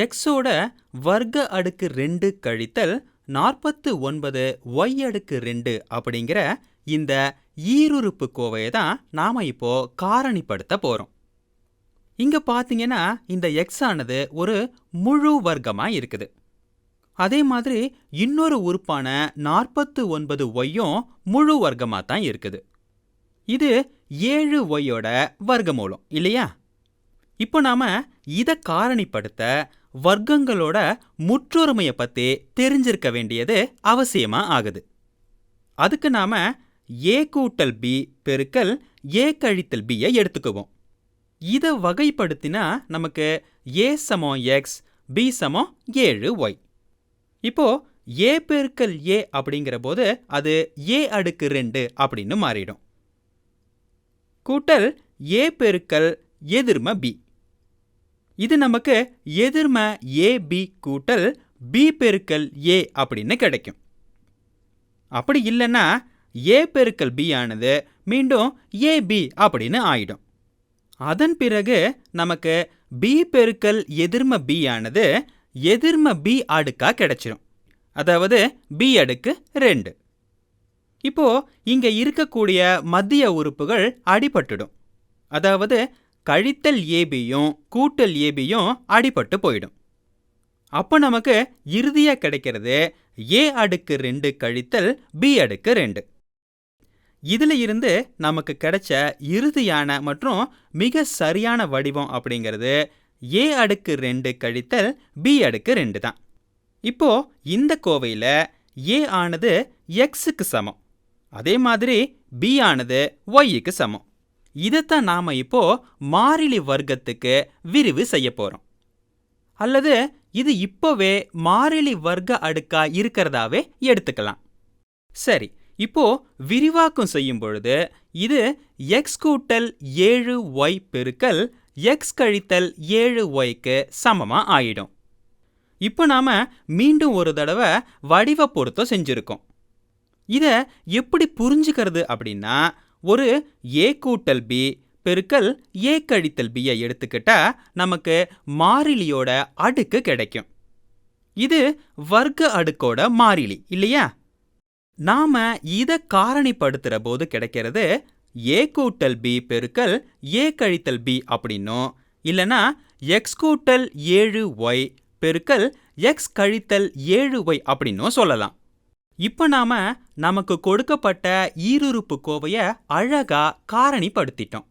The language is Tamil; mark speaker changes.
Speaker 1: எக்ஸோட வர்க்க அடுக்கு ரெண்டு கழித்தல் நாற்பத்து ஒன்பது ஒய் அடுக்கு ரெண்டு அப்படிங்கிற இந்த ஈருறுப்பு கோவையை தான் நாம் இப்போ காரணிப்படுத்த போகிறோம் இங்க பார்த்தீங்கன்னா இந்த எக்ஸ் ஆனது ஒரு முழு வர்க்கமா இருக்குது. அதே மாதிரி இன்னொரு உறுப்பான நாற்பத்து ஒன்பது ஒய்யும் முழு வர்க்கமா தான் இருக்குது. இது ஏழு ஒய்யோட வர்க்கமூலம் இல்லையா? இப்போ நாம இதை காரணிப்படுத்த வர்க்கங்களோட முற்றொருமையை பற்றி தெரிஞ்சிருக்க வேண்டியது அவசியமா ஆகுது. அதுக்கு நாம ஏ கூட்டல் பி பெருக்கல் ஏ கழித்தல் பியை எடுத்துக்குவோம். இதை வகைப்படுத்தினா நமக்கு ஏ சமம் எக்ஸ் பி சமம் ஏழு ஒய் இப்போ ஏ பெருக்கல் ஏ அப்படிங்கிற போது அது ஏ அடுக்கு ரெண்டு அப்படின்னு மாறிடும். கூட்டல் ஏ பெருக்கல் எதிர்ம பி இது நமக்கு எதிர்ம ஏ பி கூட்டல் பி பெருக்கல் ஏ அப்படின்னு கிடைக்கும். அப்படி இல்லைன்னா ஏ பெருக்கல் பி ஆனது மீண்டும் ஏ பி அப்படின்னு ஆயிடும். அதன் பிறகு நமக்கு பி பெருக்கல் எதிர்ம பி ஆனது எதிர்ம பி அடுக்கா கிடைச்சிரும். அதாவது பி அடுக்கு ரெண்டு. இப்போ இங்க இருக்கக்கூடிய மத்திய உறுப்புகள் அடிபட்டுடும். அதாவது கழித்தல் ஏபியும் கூட்டல் ஏபியும் அடிபட்டு போயிடும். அப்போ நமக்கு இறுதியாக கிடைக்கிறது ஏ அடுக்கு ரெண்டு கழித்தல் பி அடுக்கு ரெண்டு. இதில் இருந்து நமக்கு கிடைச்ச இறுதியான மற்றும் மிக சரியான வடிவம் அப்படிங்கிறது ஏ அடுக்கு ரெண்டு கழித்தல் பி அடுக்கு ரெண்டு தான். இப்போ இந்த கோவையில் ஏ ஆனது எக்ஸுக்கு சமம். அதே மாதிரி பி ஆனது ஒய்க்கு சமம். இதைத்தான் நாம் இப்போ மாறிலி வர்க்கத்துக்கு விரிவு செய்ய போகிறோம் அல்லது இது இப்போவே மாறிலி வர்க்க அடுக்கா இருக்கிறதாவே எடுத்துக்கலாம். சரி இப்போ விரிவாக்கம் செய்யும் பொழுது இது எக்ஸ் கூட்டல் ஏழு ஒய் பெருக்கல் எக்ஸ் கழித்தல் ஏழு ஒய்க்கு சமமாக ஆயிடும். இப்போ நாம மீண்டும் ஒரு தடவை வடிவ பொருத்தம் செஞ்சுருக்கோம். இதை எப்படி புரிஞ்சுக்கிறது அப்படின்னா ஒரு ஏ கூட்டல் பி பெருக்கல் ஏ கழித்தல் பியை எடுத்துக்கிட்டா நமக்கு மாறிலியோட அடுக்கு கிடைக்கும். இது வர்க்க அடுக்கோட மாறிலி இல்லையா? நாம இதை காரணிப்படுத்துகிற போது கிடைக்கிறது ஏ கூட்டல் பி பெருக்கல் ஏ கழித்தல் பி அப்படின்னும் இல்லனா எக்ஸ் கூட்டல் ஏழு ஒய் பெருக்கல் எக்ஸ் கழித்தல் ஏழு ஒய் அப்படின்னும் சொல்லலாம். இப்போ நாம நமக்கு கொடுக்கப்பட்ட ஈருறுப்பு கோவையை அழகா காரணிப்படுத்திட்டோம்.